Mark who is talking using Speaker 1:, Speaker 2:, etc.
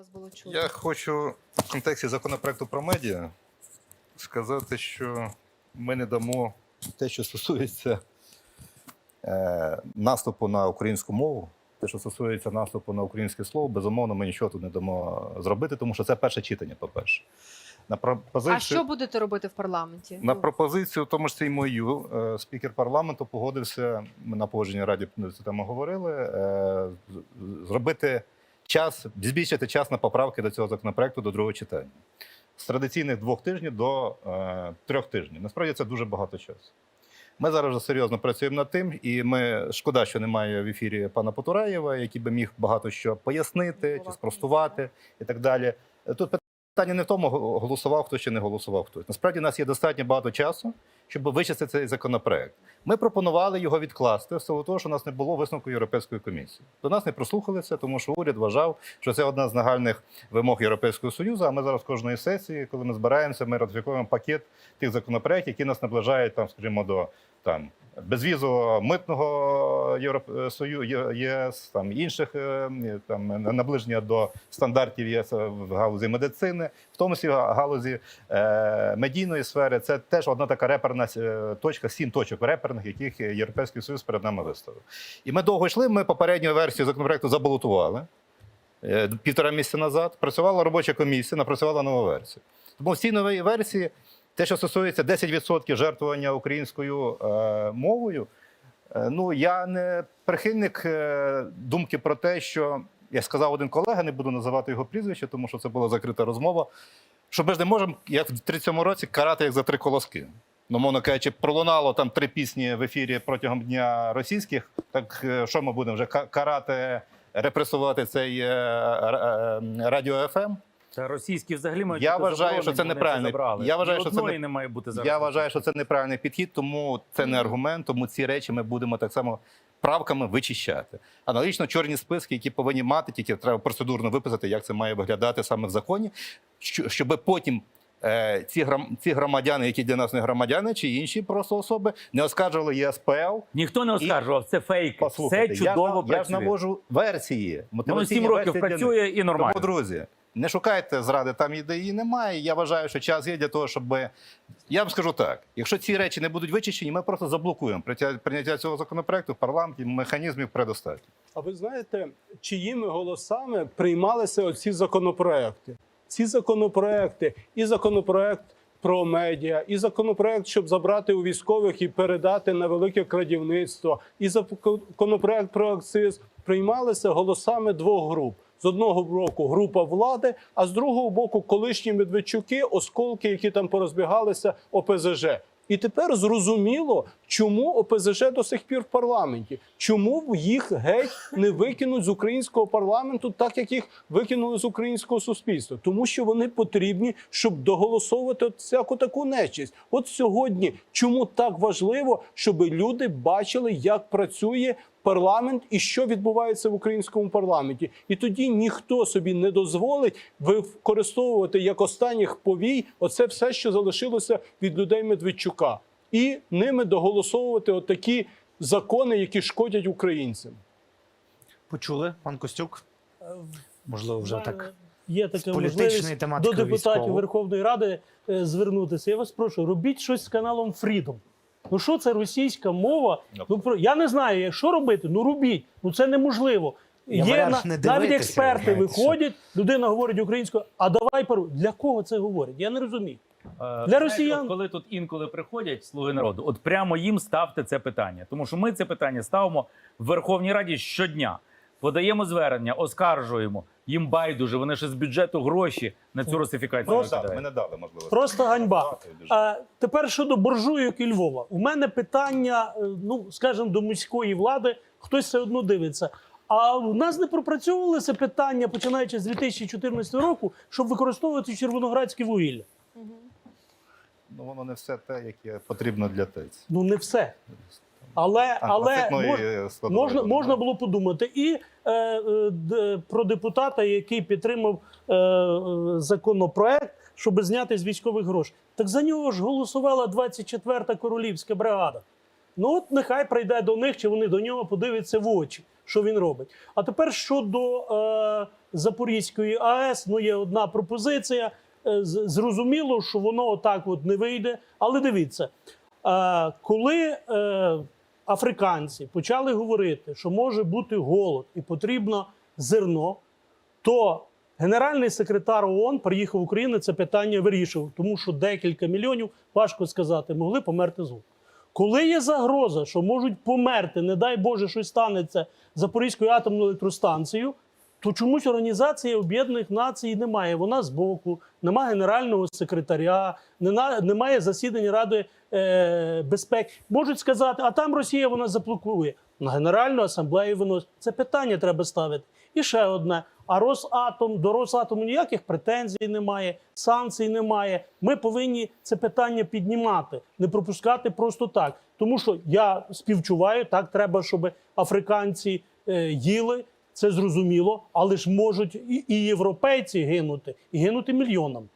Speaker 1: вас було чути.
Speaker 2: Я хочу в контексті законопроекту про медіа сказати, що ми не дамо те, що стосується е, наступу на українську мову, те, що стосується наступу на українське слово, безумовно, ми нічого тут не дамо зробити, тому що це перше читання, по-перше. На пропозицію,
Speaker 1: А що будете робити в парламенті?
Speaker 2: на пропозицію, в тому ж і мою, е, спікер парламенту погодився. Ми на погодженні раді на цю тему говорили. е, зробити час, збільшити час на поправки до цього законопроекту до другого читання з традиційних двох тижнів до е, трьох тижнів. Насправді це дуже багато часу. Ми зараз вже серйозно працюємо над тим, і ми шкода, що немає в ефірі пана Потураєва, який би міг багато що пояснити чи спростувати і так далі. Тут питання не в тому, голосував хтось чи не голосував хтось. Насправді, у нас є достатньо багато часу, щоб вичистити цей законопроект. Ми пропонували його відкласти в того, що у нас не було висновку Європейської комісії. До нас не прослухалися, тому що уряд вважав, що це одна з нагальних вимог Європейського союзу. А ми зараз кожної сесії, коли ми збираємося, ми ратифікуємо пакет тих законопроєктів, які нас наближають там, скажімо, до там безвізового митного Євросоюзу ЄС, там інших е, там наближення до стандартів ЄС в галузі медицини, в тому числі в галузі е, медійної сфери. Це теж одна така реперна е, точка, сім точок реперних, яких Європейський Союз перед нами виставив. І ми довго йшли. Ми попередню версію законопроекту забалотували е, півтора місяця назад. Працювала робоча комісія, напрацювала нову версію. Тому в цій версії те, що стосується 10% жертвування українською е, мовою, ну я не прихильник думки про те, що як сказав один колега, не буду називати його прізвище, тому що це була закрита розмова. Що ми ж не можемо, як в 37-му році, карати як за три колоски. Ну, мовно кажучи, пролунало там три пісні в ефірі протягом дня російських. Так е, що ми будемо вже карати, репресувати цей е, е, радіо ФМ?
Speaker 3: Та російські взагалі мають
Speaker 2: Я вважаю, що це неправильний- я вважаю, що це не-
Speaker 3: не має бути зараз.
Speaker 2: Я вважаю, що це неправильний підхід, тому це не аргумент, тому ці речі ми будемо так само правками вичищати. Аналогічно чорні списки, які повинні мати, тільки треба процедурно виписати, як це має виглядати саме в законі, що- щоб потім. Е, Ці грам ці громадяни, які для нас не громадяни, чи інші просто особи, не оскаржували ЄСПЛ.
Speaker 3: Ніхто не оскаржував, це фейки.
Speaker 2: Послухайте,
Speaker 3: Все чудово
Speaker 2: я, ж- я ж навожу версії.
Speaker 3: Воно
Speaker 2: мотиваційні
Speaker 3: 7 років працює і нормально.
Speaker 2: Тому, друзі, не шукайте зради там, де її немає. Я вважаю, що час є для того, щоб. Я вам скажу так: якщо ці речі не будуть вичищені, ми просто заблокуємо прийняття цього законопроекту в парламенті. Механізмів предостатньо.
Speaker 4: А ви знаєте, чиїми голосами приймалися оці законопроекти? Ці законопроекти, і законопроект про медіа, і законопроект, щоб забрати у військових і передати на велике крадівництво, і законопроект про акциз приймалися голосами двох груп. З одного боку група влади, а з другого боку колишні Медведчуки, осколки, які там порозбігалися ОПЗЖ. І тепер зрозуміло, чому ОПЗЖ до сих пір в парламенті, чому їх геть не викинуть з українського парламенту, так як їх викинули з українського суспільства, тому що вони потрібні, щоб доголосовувати всяку таку нечість. От сьогодні, чому так важливо, щоб люди бачили, як працює парламент і що відбувається в українському парламенті, і тоді ніхто собі не дозволить використовувати як останніх повій оце все, що залишилося від людей Медведчука, і ними доголосовувати отакі закони, які шкодять українцям.
Speaker 5: Почули, пан Костюк? Можливо, вже так.
Speaker 6: Є така можливість до депутатів
Speaker 5: військову.
Speaker 6: Верховної Ради е, звернутися. Я вас прошу, робіть щось з каналом Freedom. Ну що це російська мова? Ну про я не знаю, що робити. Ну робіть. Ну це неможливо.
Speaker 5: Я
Speaker 6: Є на,
Speaker 5: не
Speaker 6: навіть експерти
Speaker 5: знаєте, що.
Speaker 6: виходять, людина говорить українською, а давай пару. Для кого це говорить? Я не розумію.
Speaker 3: Е,
Speaker 6: Для
Speaker 3: знаєте,
Speaker 6: росіян.
Speaker 3: от Коли тут інколи приходять слуги народу, от прямо їм ставте це питання. Тому що ми це питання ставимо в Верховній Раді щодня. Подаємо звернення, оскаржуємо. Їм байдуже, вони ще з бюджету гроші на цю русифікацію
Speaker 6: Просто-
Speaker 2: Ми не дали можливості.
Speaker 6: Просто ганьба. А тепер щодо буржуйок і Львова. У мене питання, е, ну скажімо, до міської влади, хтось все одно дивиться. А в нас не пропрацьовувалося питання, починаючи з 2014 року, щоб використовувати червоноградське вугілля.
Speaker 2: Ну воно не все те, яке потрібно для ТЕЦ.
Speaker 6: Ну не все. Але,
Speaker 2: А,
Speaker 6: але мож, можна, можна було подумати і е, е, про депутата, який підтримав е, е, законопроект, щоб зняти з військових грошей. Так за нього ж голосувала 24-та королівська бригада. Ну от нехай прийде до них, чи вони до нього подивляться в очі, що він робить. А тепер щодо е, Запорізької АЕС. Ну є одна пропозиція. Е, Зрозуміло, що воно отак от не вийде. Але дивіться, е, коли е, африканці почали говорити, що може бути голод і потрібно зерно, то генеральний секретар ООН приїхав в Україну, це питання вирішив, тому що декілька мільйонів, важко сказати, могли померти з голоду. Коли є загроза, що можуть померти, не дай Боже, щось станеться Запорізькою атомною електростанцією, то чомусь Організації Об'єднаних Націй немає. Вона збоку, немає генерального секретаря, немає засідань Ради е, безпеки. Можуть сказати, а там Росія вона заблокує. На Генеральну асамблею виносить. Це питання треба ставити. І ще одне. А Росатом до Росатому ніяких претензій немає, санкцій немає. Ми повинні це питання піднімати, не пропускати просто так. Тому що я співчуваю, так треба, щоб африканці е, їли. Це зрозуміло, але ж можуть і, і європейці гинути, і гинути мільйонам.